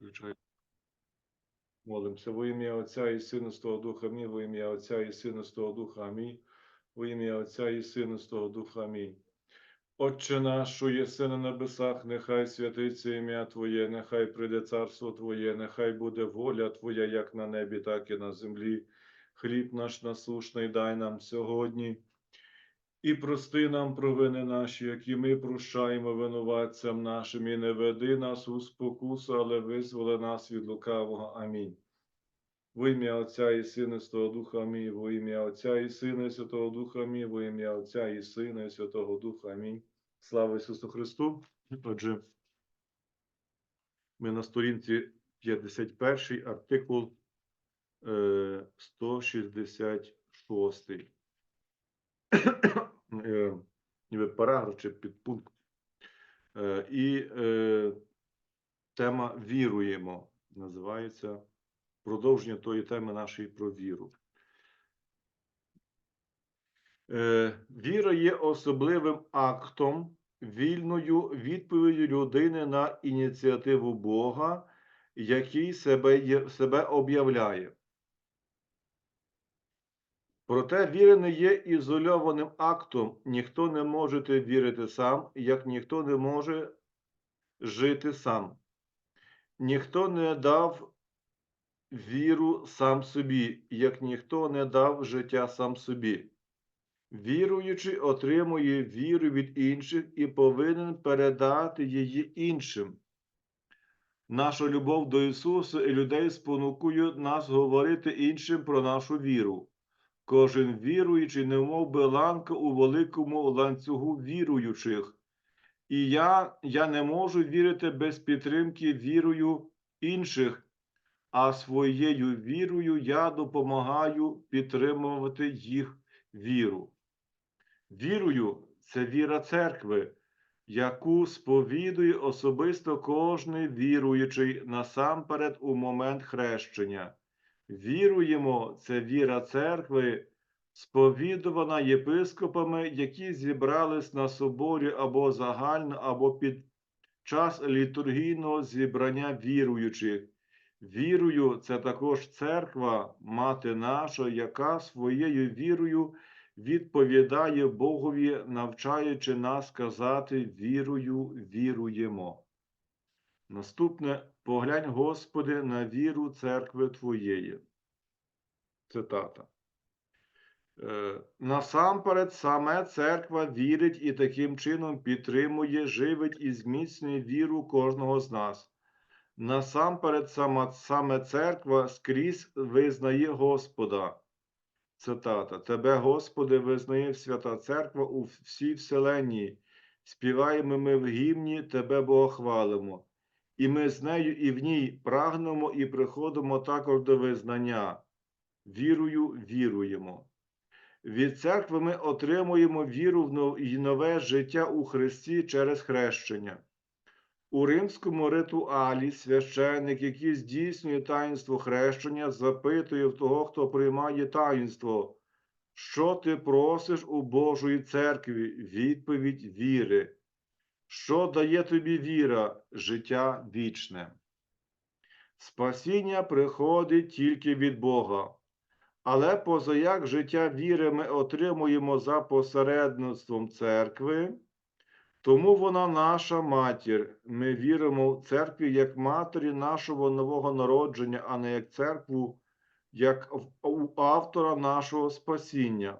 Включай. Молимося во ім'я Отця і Сина з того Духа Амінь, во ім'я Отця і Сина того Духа Амінь, во ім'я Отця і Сина того Духа Амінь. Отче наш, єси на небесах, нехай святиться ім'я Твоє, нехай прийде царство Твоє, нехай буде воля Твоя, як на небі, так і на землі. Хліб наш насушний дай нам сьогодні. І прости нам провини наші, які ми прощаємо винуватцям нашим, і не веди нас у спокусу, але визволи нас від лукавого. Амінь. Во ім'я Отця і Сина Святого Духа Амінь. Во ім'я Отця і Сина і Святого Духа Амінь. Во ім'я Отця і Сина і Святого Духа Амінь. Слава Ісусу Христу. Отже, ми на сторінці 51 артикул е, 166. Е, параграф чи підпункт. Е, І е, тема віруємо називається продовження тої теми нашої про віру. Віра є особливим актом, вільною відповіддю людини на ініціативу Бога, який себе, себе об'являє. Проте віра не є ізольованим актом. Ніхто не може вірити сам, як ніхто не може жити сам. Ніхто не дав віру сам собі, як ніхто не дав життя сам собі. Віруючий отримує віру від інших і повинен передати її іншим. Наша любов до Ісуса і людей спонукує нас говорити іншим про нашу віру. Кожен віруючий, немов би ланка у великому ланцюгу віруючих. І я, я не можу вірити без підтримки вірою інших, а своєю вірою я допомагаю підтримувати їх віру. Вірою це віра церкви, яку сповідує особисто кожний віруючий насамперед у момент хрещення. Віруємо, це віра церкви, сповідувана єпископами, які зібрались на соборі або загально, або під час літургійного зібрання віруючих. Вірою, це також церква, мати наша, яка своєю вірою відповідає Богові, навчаючи нас казати вірою віруємо. Наступне поглянь, Господи, на віру церкви Твоєї. Цитата. Е, Насамперед, саме церква вірить і таким чином підтримує, живить і зміцнює віру кожного з нас. Насамперед, сама, саме церква скрізь визнає Господа. Цитата. Тебе, Господи, визнає свята церква у всій вселенні. Співаємо ми в гімні, Тебе Богохвалимо. І ми з нею і в ній прагнемо і приходимо також до визнання. Вірою віруємо. Від церкви ми отримуємо віру в нове життя у Христі через хрещення. У римському ритуалі священник, який здійснює таїнство хрещення, запитує в того, хто приймає таїнство, що ти просиш у Божої церкві? Відповідь віри. Що дає тобі віра, життя вічне? Спасіння приходить тільки від Бога. Але позаяк життя віри ми отримуємо за посередництвом церкви, тому вона наша матір. Ми віримо в церкві як матері нашого нового народження, а не як церкву, як автора нашого спасіння.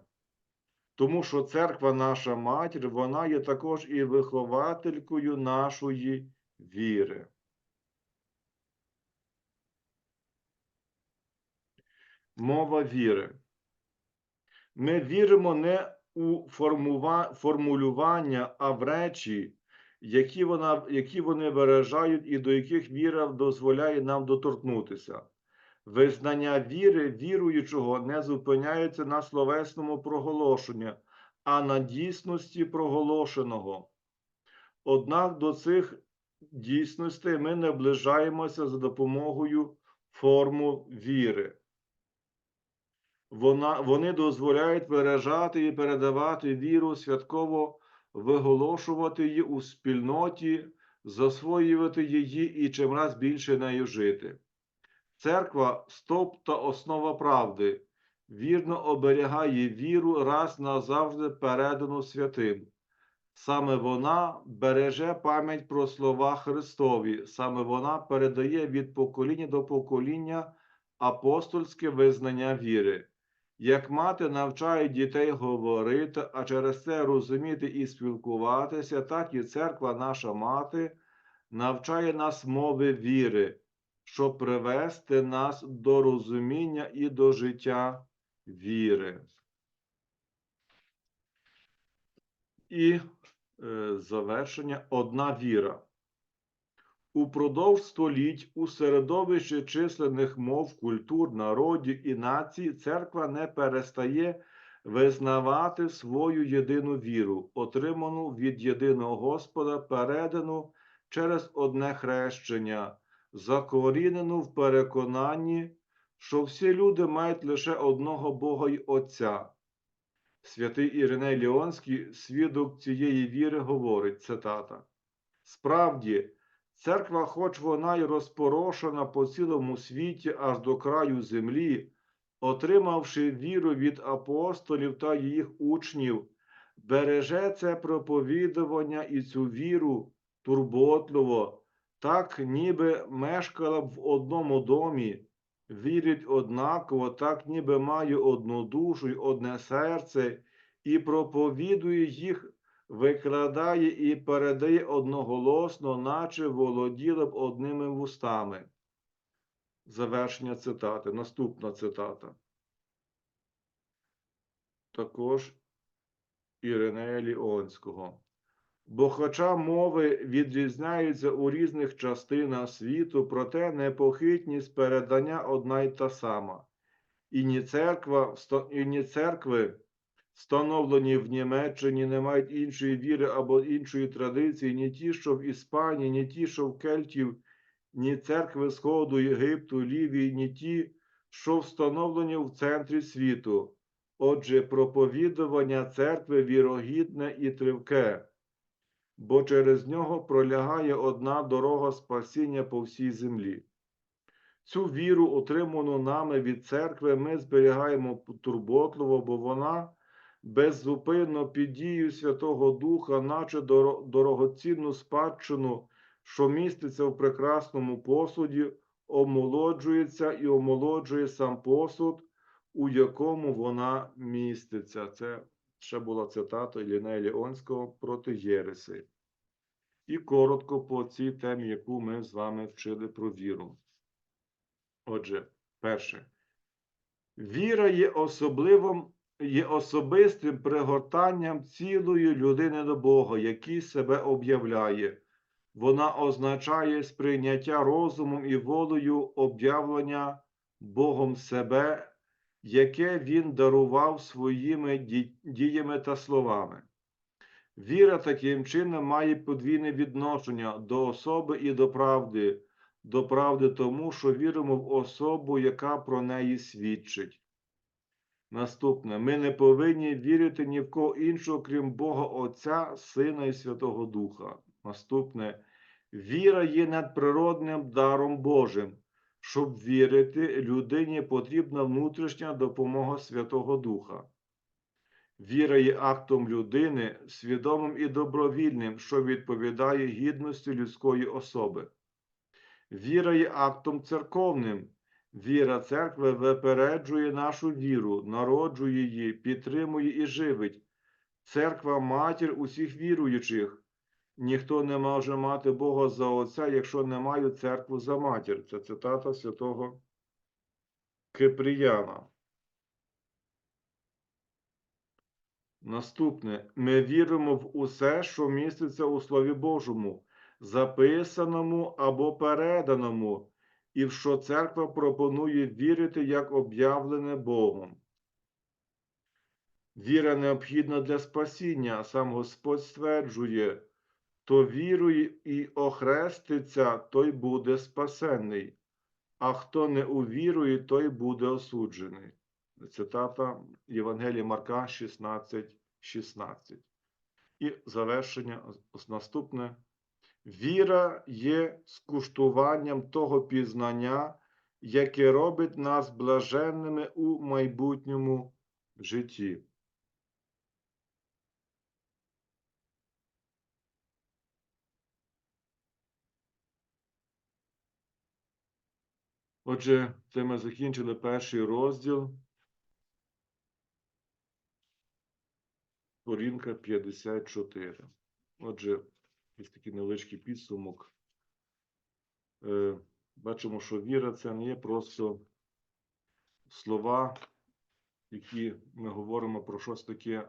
Тому що церква наша матір, вона є також і вихователькою нашої віри. Мова віри. Ми віримо не у формува- формулювання, а в речі, які, вона, які вони виражають і до яких віра дозволяє нам доторкнутися. Визнання віри віруючого не зупиняється на словесному проголошенні, а на дійсності проголошеного. Однак до цих дійсностей ми наближаємося за допомогою формул віри. Вона, вони дозволяють виражати і передавати віру, святково виголошувати її у спільноті, засвоювати її і чимраз більше нею жити. Церква стовп та основа правди, вірно оберігає віру раз назавжди передану святим. Саме вона береже пам'ять про слова Христові, саме вона передає від покоління до покоління апостольське визнання віри. Як мати навчає дітей говорити, а через це розуміти і спілкуватися, так і церква, наша мати, навчає нас мови віри, щоб привести нас до розуміння і до життя віри. І е, завершення одна віра. Упродовж століть у середовищі численних мов, культур, народів і націй церква не перестає визнавати свою єдину віру, отриману від єдиного Господа, передану через одне хрещення, закорінену в переконанні, що всі люди мають лише одного Бога й Отця. Святий Іриней Ліонський, свідок цієї віри, говорить цитата. Справді, церква, хоч вона й розпорошена по цілому світі аж до краю землі, отримавши віру від апостолів та їх учнів, береже це проповідування і цю віру турботливо, так ніби мешкала б в одному домі, вірить однаково, так ніби має одну душу й одне серце, і проповідує їх, викладає і передає одноголосно, наче володіла б одними вустами. Завершення цитати. Наступна цитата. Також Іринея Ліонського. Бо, хоча мови відрізняються у різних частинах світу, проте непохитність передання одна й та сама. І ні церква, і ні церкви, встановлені в Німеччині, не мають іншої віри або іншої традиції, ні ті, що в Іспанії, ні ті, що в Кельтів, ні церкви Сходу, Єгипту, Лівії, ні ті, що встановлені в центрі світу. Отже, проповідування церкви вірогідне і тривке бо через нього пролягає одна дорога спасіння по всій землі. Цю віру, отриману нами від церкви, ми зберігаємо турботливо, бо вона беззупинно під дією Святого Духа, наче дорогоцінну спадщину, що міститься в прекрасному посуді, омолоджується і омолоджує сам посуд, у якому вона міститься. Це ще була цитата Іллінея Ліонського проти Єреси. І коротко по цій темі, яку ми з вами вчили про віру. Отже, перше. Віра є особливим, є особистим пригортанням цілої людини до Бога, який себе об'являє. Вона означає сприйняття розумом і волею об'явлення Богом себе, яке Він дарував своїми діями та словами. Віра таким чином має подвійне відношення до особи і до правди, до правди тому, що віримо в особу, яка про неї свідчить. Наступне, ми не повинні вірити ні в кого іншого, крім Бога Отця, Сина і Святого Духа. Наступне, віра є надприродним даром Божим. Щоб вірити, людині потрібна внутрішня допомога Святого Духа. Віра є актом людини, свідомим і добровільним, що відповідає гідності людської особи. Віра є актом церковним. Віра церкви випереджує нашу віру, народжує її, підтримує і живить. Церква матір усіх віруючих. Ніхто не може мати Бога за Отця, якщо не має церкву за матір. Це цитата святого Кипріяна. Наступне. Ми віримо в усе, що міститься у Слові Божому, записаному або переданому, і в що церква пропонує вірити як об'явлене Богом. Віра необхідна для спасіння, сам Господь стверджує, то вірує і охреститься, той буде спасенний, а хто не увірує, той буде осуджений. Цитата Євангелія Марка 16, 16. І завершення наступне. Віра є скуштуванням того пізнання, яке робить нас блаженними у майбутньому житті. Отже, це ми закінчили перший розділ. Сторінка 54. Отже, ось такий невеличкий підсумок. Е, Бачимо, що віра це не є просто слова, які ми говоримо про щось таке,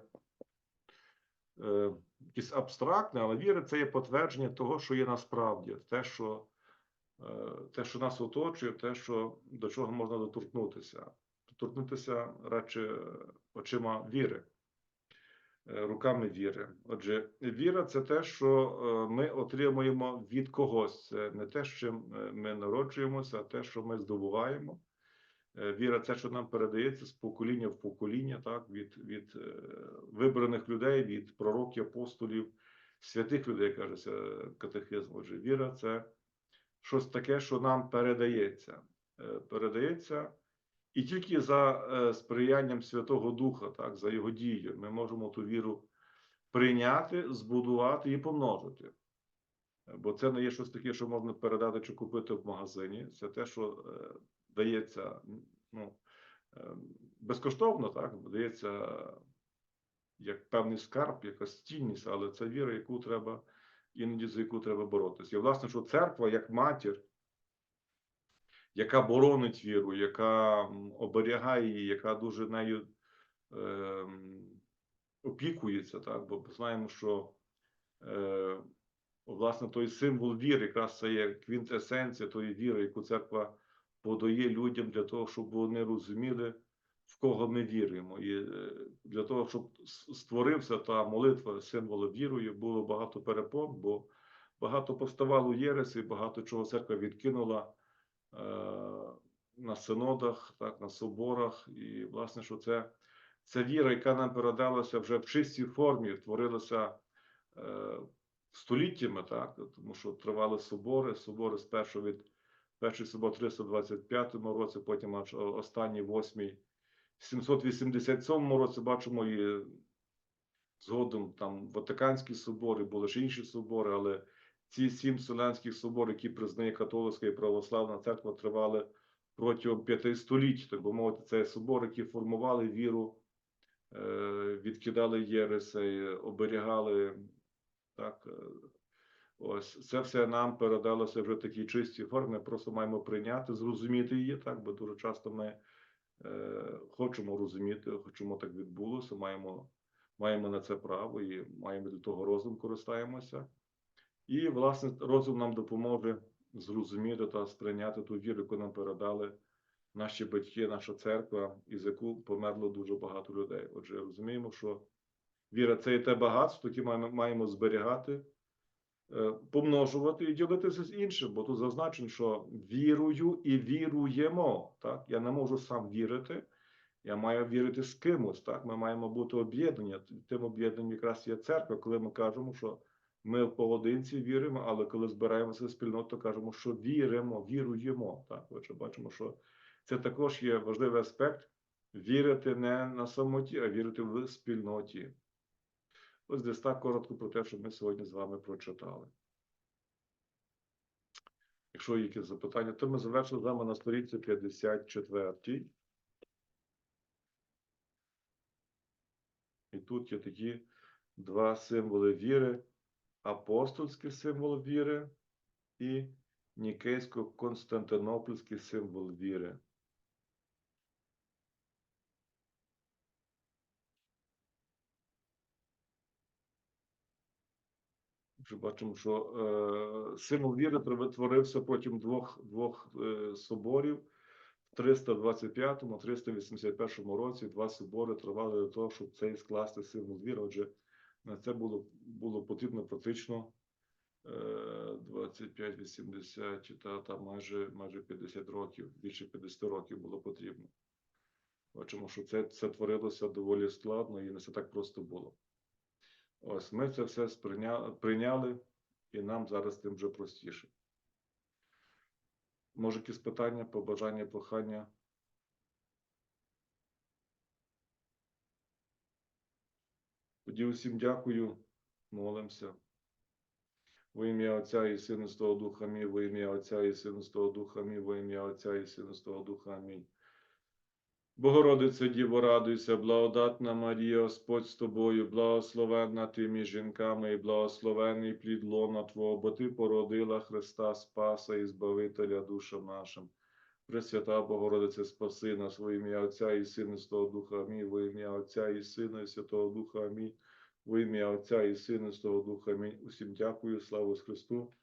е, якесь абстрактне, але віра це є підтвердження того, що є насправді, те, що, те, що нас оточує, те, що, до чого можна доторкнутися. Доторкнутися радше очима віри е, руками віри. Отже, віра це те, що е, ми отримуємо від когось. Це не те, з чим е, ми народжуємося, а те, що ми здобуваємо. Е, Віра це, що нам передається з покоління в покоління, так, від, від е, вибраних людей, від пророків, апостолів, святих людей, кажеться катехизм. Отже, віра це щось таке, що нам передається. Е, Передається і тільки за е, сприянням Святого Духа, так, за його дією, ми можемо ту віру прийняти, збудувати і помножити. Е, Бо це не є щось таке, що можна передати чи купити в магазині. Це те, що дається ну, безкоштовно, так, дається як певний скарб, якась цінність, але це віра, яку треба іноді за яку треба боротися. І власне, що церква як матір яка боронить віру, яка оберігає її, яка дуже нею ем, опікується, так? бо знаємо, що е, власне той символ віри, якраз це є квінтесенція тої віри, яку церква подає людям для того, щоб вони розуміли, в кого ми віруємо. І е, для того, щоб створився та молитва символу вірою, було багато перепон, бо багато поставало єреси, багато чого церква відкинула е, на синодах, так, на соборах. І, власне, що це, це віра, яка нам передалася вже в чистій формі, творилася е, століттями, так, тому що тривали собори, собори спершу від перший собор 325 році, потім аж останній восьмий 787 році бачимо і згодом там Ватиканські собори, були ж інші собори, але ці сім Вселенських соборів, які признає католицька і православна церква, тривали протягом п'яти століть. Так би мовити, це собори, які формували віру, е, відкидали єреси, оберігали. Так, е, ось це все нам передалося вже в такій чистій формі. Просто маємо прийняти, зрозуміти її, так, бо дуже часто ми е, хочемо розуміти, хочемо так відбулося, маємо, маємо на це право і маємо до того розум користаємося. І, власне, розум нам допоможе зрозуміти та сприйняти ту віру, яку нам передали наші батьки, наша церква, із яку померло дуже багато людей. Отже, розуміємо, що віра це і те багатство, яке маємо, зберігати, е, помножувати і ділитися з іншим, бо тут зазначено, що вірую і віруємо. Так? Я не можу сам вірити, я маю вірити з кимось. Так? Ми маємо бути об'єднані. Тим об'єднанням якраз є церква, коли ми кажемо, що ми в поодинці віримо, але коли збираємося в спільноту, кажемо, що віримо, віруємо. Так, отже, бачимо, що це також є важливий аспект вірити не на самоті, а вірити в спільноті. Ось десь так коротко про те, що ми сьогодні з вами прочитали. Якщо є якісь запитання, то ми завершили з вами на сторінці 54. І тут є такі два символи віри: апостольський символ віри і Нікейсько-Константинопольський символ віри. Бачимо, що е, символ віри витворився протягом двох, двох е, соборів. В 325 381 році два собори тривали до того, щоб цей скласти символ віри. Отже, на це було, було потрібно практично е, 25-80 та, та майже, майже 50 років, більше 50 років було потрібно. Бачимо, що це, це творилося доволі складно і не все так просто було. Ось ми це все сприйняли, прийняли, і нам зараз тим вже простіше. Може, якісь питання, побажання, прохання? Тоді усім дякую, молимося. Во ім'я Отця і Сина і Святого Духа Амінь, во ім'я Отця і Сина і Святого Духа Амінь, во ім'я Отця і Сина і Святого Духа Амінь. Богородице Діво, радуйся, благодатна Марія, Господь з тобою, благословенна ти між жінками і благословений плід лона Твого, бо Ти породила Христа Спаса і Збавителя душам нашим. Пресвята Богородице, спаси нас во ім'я Отця і Сина Святого Духа Амінь, во ім'я Отця і Сина і Святого Духа Амінь, во ім'я Отця і Сина і Святого Духа Амінь. Усім дякую, слава Христу.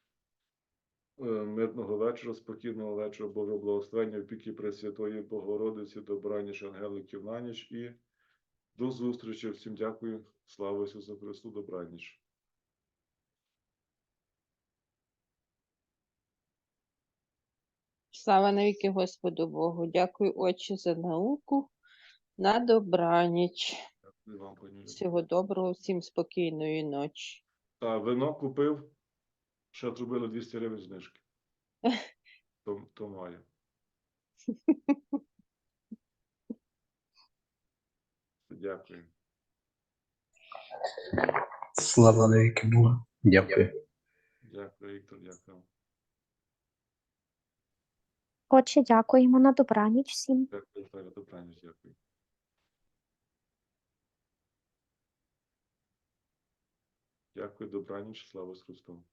Е, Мирного вечора, спокійного вечора, Божого благословення, опіки Пресвятої Богородиці, добраніч ангеликів на ніч і до зустрічі. Всім дякую. Слава Ісусу Христу, добраніч. Слава навіки Господу Богу. Дякую, Отче, за науку. На добраніч. Дякую вам, пані. Всього доброго, всім спокійної ночі. Та вино купив, ще зробили 200 гривень знижки. То, то має. Дякую. Слава навіки Богу. Дякую. Дякую, Віктор, дякую. Отче, дякуємо на добраніч всім. Дякую, Наталя, добраніч, дякую. Дякую, добраніч, слава Христу.